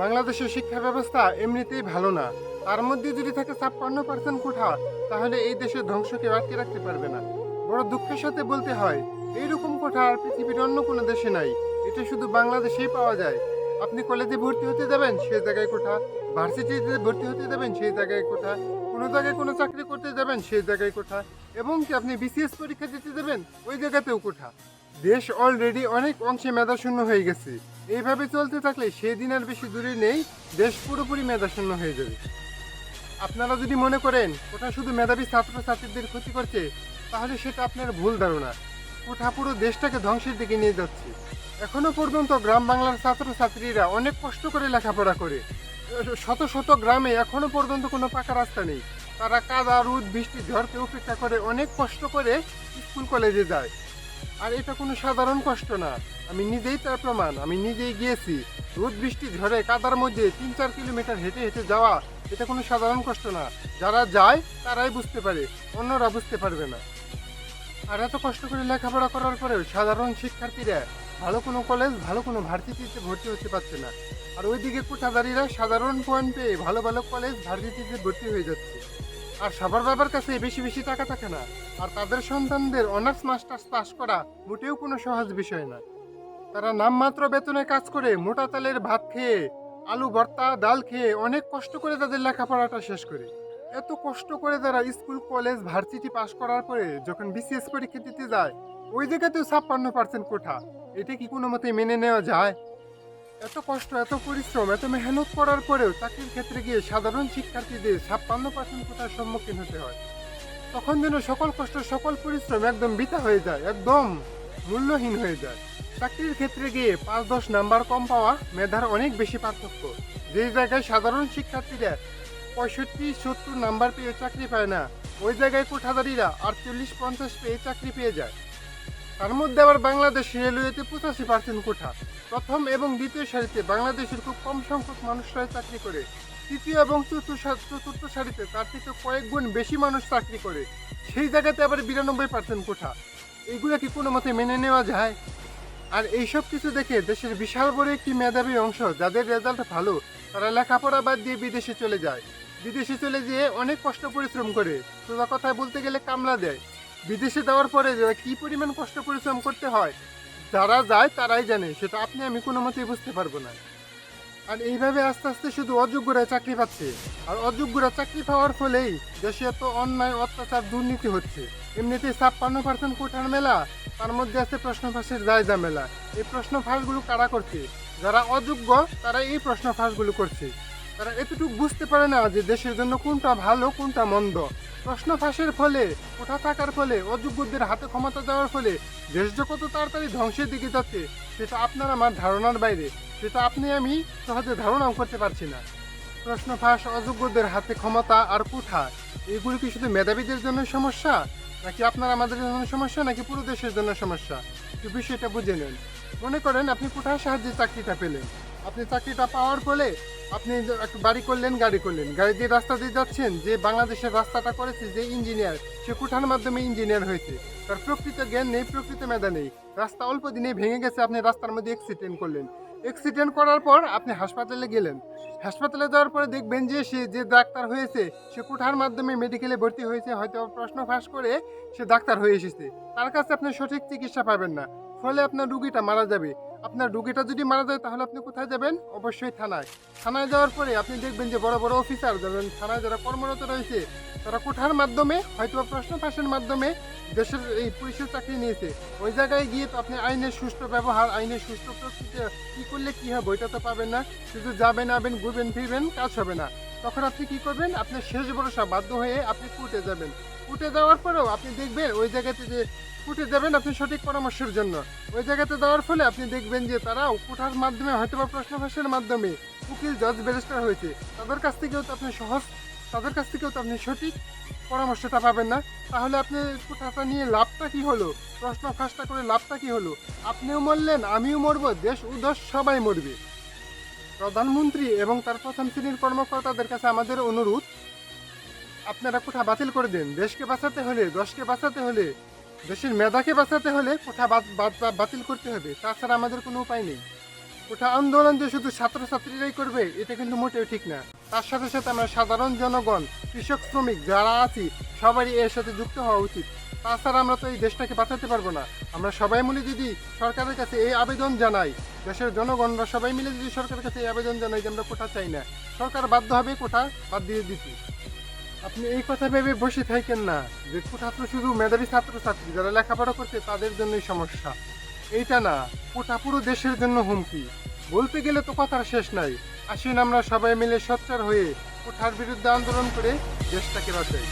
বাংলাদেশের শিক্ষা ব্যবস্থা এমনিতেই ভালো না। তার মধ্যে যদি থাকে ছাপ্পান্ন পার্সেন্ট কোঠা, তাহলে এই দেশের ধ্বংসকে আটকে রাখতে পারবে না। বড় দুঃখের সাথে বলতে হয়, এইরকম কোঠা আর পৃথিবীর অন্য কোনো দেশে নাই। এটা শুধু বাংলাদেশেই পাওয়া যায়। আপনি কলেজে ভর্তি হতে যাবেন সেই জায়গায় কোঠা। ভার্সিটিতে ভর্তি হতে যাবেন সেই জায়গায় কোঠা। কোনো জায়গায় কোনো চাকরি করতে যাবেন সেই জায়গায় কোঠা। এবং কি আপনি বিসিএস পরীক্ষা দিতে যাবেন, ওই জায়গাতেও কোঠা। দেশ অলরেডি অনেক অংশে মেধাশূন্য হয়ে গেছে। এইভাবে চলতে থাকলে সেই দিন আর বেশি দূরে নেই, দেশ পুরোপুরি মেধাশূন্য হয়ে যাবে। আপনারা যদি মনে করেন ওটা শুধু মেধাবী ছাত্রছাত্রীদের ক্ষতি করছে, তাহলে সেটা আপনার ভুল ধারণা। ওটা পুরো দেশটাকে ধ্বংসের দিকে নিয়ে যাচ্ছে। এখনও পর্যন্ত গ্রাম বাংলার ছাত্রছাত্রীরা অনেক কষ্ট করে লেখাপড়া করে। শত শত গ্রামে এখনও পর্যন্ত কোনো পাকা রাস্তা নেই। তারা কাদা, রোদ, বৃষ্টি, ঝড়কে উপেক্ষা করে অনেক কষ্ট করে স্কুল, কলেজে যায়। আর এটা কোনো সাধারণ কষ্ট না। আমি নিজেই তার প্রমাণ, আমি নিজেই গিয়েছি। রোদ, বৃষ্টি, ঝড়ে, কাদার মধ্যে তিন চার কিলোমিটার হেঁটে হেঁটে যাওয়া, এটা কোনো সাধারণ কষ্ট না। যারা যায়, তারাই বুঝতে পারে, অন্যরা বুঝতে পারবে না। আর এত কষ্ট করে লেখাপড়া করার পরেও সাধারণ শিক্ষার্থীরা ভালো কোনো কলেজ, ভালো কোনো ভার্সিটিতে ভর্তি হতে পারছে না। আর ওইদিকে কোঠাদারিরা সাধারণ পয়েন্ট পেয়ে ভালো ভালো কলেজ, ভার্সিটিতে ভর্তি হয়ে যাচ্ছে। আর সবার বাবার কাছে বেশি বেশি টাকা থাকে না। আর তাদের সন্তানদের অনার্স, মাস্টার্স পাস করা মোটেও কোনো সহজ বিষয় না। তারা নামমাত্র বেতনে কাজ করে মোটা তালের ভাত খেয়ে, আলু, ভর্তা, ডাল খেয়ে অনেক কষ্ট করে তাদের লেখাপড়াটা শেষ করে। এত কষ্ট করে তারা স্কুল, কলেজ, ভার্সিটি পাস করার পরে যখন বিসিএস পরীক্ষা দিতে যায়, ওই জায়গাতেও ছাপ্পান্ন পার্সেন্ট কোঠা। এটা কি কোনো মতে মেনে নেওয়া যায়? এত কষ্ট, এত পরিশ্রম, এত মেহনত করার পরেও চাকরির ক্ষেত্রে গিয়ে সাধারণ শিক্ষার্থীদের ছাপ্পান্ন পার্সেন্ট কোটার সম্মুখীন হতে হয়। তখন যেন সকল কষ্ট, সকল পরিশ্রম একদম বৃথা হয়ে যায়, একদম মূল্যহীন হয়ে যায়। চাকরির ক্ষেত্রে গিয়ে পাঁচ দশ নাম্বার কম পাওয়া মেধার অনেক বেশি পার্থক্য। যে জায়গায় সাধারণ শিক্ষার্থীরা পঁয়ষট্টি, সত্তর নাম্বার পেয়ে চাকরি পায় না, ওই জায়গায় কোঠাদারিরা আটচল্লিশ, পঞ্চাশ পেয়ে চাকরি পেয়ে যায়। তার মধ্যে আবার বাংলাদেশ রেলওয়েতে পঁচাশি পার্সেন্ট কোঠা। প্রথম এবং দ্বিতীয় সারিতে বাংলাদেশের খুব কম সংখ্যক মানুষরাই চাকরি করে। তৃতীয় এবং চতুর্থ চতুর্থ সারিতে তার থেকে কয়েক গুণ বেশি মানুষ চাকরি করে। সেই জায়গাতে আবার বিরানব্বই পার্সেন্ট কোঠা। এইগুলো কি কোনো মতে মেনে নেওয়া যায়? আর এইসব কিছু দেখে দেশের বিশাল বড় একটি মেধাবী অংশ, যাদের রেজাল্ট ভালো, তারা লেখাপড়া বাদ দিয়ে বিদেশে চলে যায়। বিদেশে চলে যেয়ে অনেক কষ্ট পরিশ্রম করে। সোজা কথায় বলতে গেলে কামলা দেয়। বিদেশে যাওয়ার পরে কি পরিমাণ কষ্ট পরিশ্রম করতে হয় যারা যায় তারাই জানে, সেটা আপনি আমি কোনো মতেই বুঝতে পারব না। আর এইভাবে আস্তে আস্তে শুধু অযোগ্যরা চাকরি পাচ্ছে। আর অযোগ্যরা চাকরি পাওয়ার ফলেই দেশে এত অন্যায়, অত্যাচার, দুর্নীতি হচ্ছে। এমনিতে ছাপ্পান্ন পার্সেন্ট কোঠার মেলা, তার মধ্যে আছে প্রশ্ন ফাঁসের জায়গা মেলা। এই প্রশ্ন ফাঁসগুলো কারা করছে? যারা অযোগ্য, তারা এই প্রশ্ন ফাঁসগুলো করছে। তারা এতটুকু বুঝতে পারে না যে দেশের জন্য কোনটা ভালো, কোনটা মন্দ। প্রশ্ন ফাঁসের ফলে কোঠা থাকার ফলে অযোগ্যদের হাতে ক্ষমতা দেওয়ার ফলে দেশ যে কত তাড়াতাড়ি ধ্বংসের দিকে যাচ্ছে। সেটা আপনার আমার ধারণার বাইরে। সেটা আপনি আমি সহজে ধারণাও করতে পারছি না। প্রশ্ন ফাঁস অযোগ্যদের হাতে ক্ষমতা আর কোঠা, এগুলো কি শুধু মেধাবীদের জন্য সমস্যা? নাকি আপনার আমাদের জন্য সমস্যা, নাকি পুরো দেশের জন্য সমস্যা? বিষয়টা বুঝে নেন। মনে করেন আপনি কোঠার সাহায্যে চাকরিটা পেলেন। আপনি চাকরিটা পাওয়ার ফলে আপনি যে একটু বাড়ি করলেন, গাড়ি করলেন। গাড়ি দিয়ে রাস্তা দিয়ে যাচ্ছেন, যে বাংলাদেশের রাস্তাটা করেছে, যে ইঞ্জিনিয়ার, সে কোঠার মাধ্যমে ইঞ্জিনিয়ার হয়েছে। তার প্রকৃত জ্ঞান নেই, প্রকৃত মেধা নেই। রাস্তা অল্প দিনে ভেঙে গেছে, আপনি রাস্তার মধ্যে অ্যাক্সিডেন্ট করলেন। অ্যাক্সিডেন্ট করার পর আপনি হাসপাতালে গেলেন। হাসপাতালে যাওয়ার পরে দেখবেন যে সে যে ডাক্তার হয়েছে, সে কোঠার মাধ্যমে মেডিকেলে ভর্তি হয়েছে। হয়তো প্রশ্ন ফাঁস করে সে ডাক্তার হয়ে এসেছে। তার কাছে আপনি সঠিক চিকিৎসা পাবেন না। ফলে আপনার রুগীটা মারা যাবে। আপনার রুগীটা যদি মারা যায়, তাহলে আপনি কোথায় যাবেন? অবশ্যই থানায়। থানায় যাওয়ার পরে আপনি দেখবেন যে বড় বড় অফিসার যাবেন থানায় যারা কর্মরত রয়েছে, তারা কোঠার মাধ্যমে হয়তো প্রশ্ন ফাঁসের মাধ্যমে দেশের এই পুলিশের চাকরি নিয়েছে। ওই জায়গায় গিয়ে তো আপনি আইনের সুষ্ঠু ব্যবহার, আইনের সুষ্ঠু প্রকৃতি কী করলে কী হবে, ওইটা তো পাবেন না। শুধু যাবেন, আবেন, ঘুরবেন, ফিরবেন, কাজ হবে না। তখন আপনি কি করবেন? আপনি শেষ ভরসা বাধ্য হয়ে আপনি কুটে যাবেন। কুটে যাওয়ার পরেও আপনি দেখবেন ওই জায়গাতে যে কুটে যাবেন আপনি সঠিক পরামর্শের জন্য। ওই জায়গাতে যাওয়ার ফলে আপনি দেখবেন যে তারা কোঠার মাধ্যমে হয়তো বা প্রশ্ন ফাঁসের মাধ্যমে উকিল, জজ, ব্যারিস্টার হয়েছে। তাদের কাছ থেকেও তো আপনি সহজ, তাদের কাছ থেকেও তো আপনি সঠিক পরামর্শটা পাবেন না। তাহলে আপনি কোঠাটা নিয়ে লাভটা কি হলো? প্রশ্ন ফাঁসটা করে লাভটা কি হলো? আপনিও মরলেন, আমিও মরবো, দেশ উদস, সবাই মরবে। প্রধানমন্ত্রী এবং তার প্রথম শ্রেণির কর্মকর্তাদের কাছে আমাদের অনুরোধ, আপনারা কোঠা বাতিল করে দেন। দেশকে বাঁচাতে হলে, দশকে বাঁচাতে হলে, দেশের মেধাকে বাঁচাতে হলে কোঠা বাত- বাত- বাতিল করতে হবে। তাছাড়া আমাদের কোনো উপায় নেই। কোঠা আন্দোলন যে শুধু ছাত্রছাত্রীরাই করবে, এটা কিন্তু মোটেও ঠিক না। তার সাথে সাথে আমরা সাধারণ জনগণ, কৃষক শ্রমিক যারা আছি, সবারই এর সাথে যুক্ত হওয়া উচিত। তাছাড়া আমরা তো এই দেশটাকে বাঁচাতে পারব না। আমরা সবাই মিলে যদি সরকারের কাছে এই আবেদন জানাই, দেশের জনগণরা সবাই মিলে যদি সরকারের কাছে এই আবেদন জানাই যে আমরা কোটা চাই না, সরকার বাধ্য হবে কোটা বাদ দিয়ে দিতে। আপনি এই কথা ভেবে বসে থাকেন না যে কোটা তো শুধু মেধাবী ছাত্রছাত্রী যারা লেখাপড়া করছে তাদের জন্যই সমস্যা। এইটা না, কোটা পুরো দেশের জন্য হুমকি। বলতে গেলে তো কথার শেষ নাই। আসুন আমরা সবাই মিলে সোচ্চার হয়ে কোঠার বিরুদ্ধে আন্দোলন করে দেশটাকে বাঁচাই।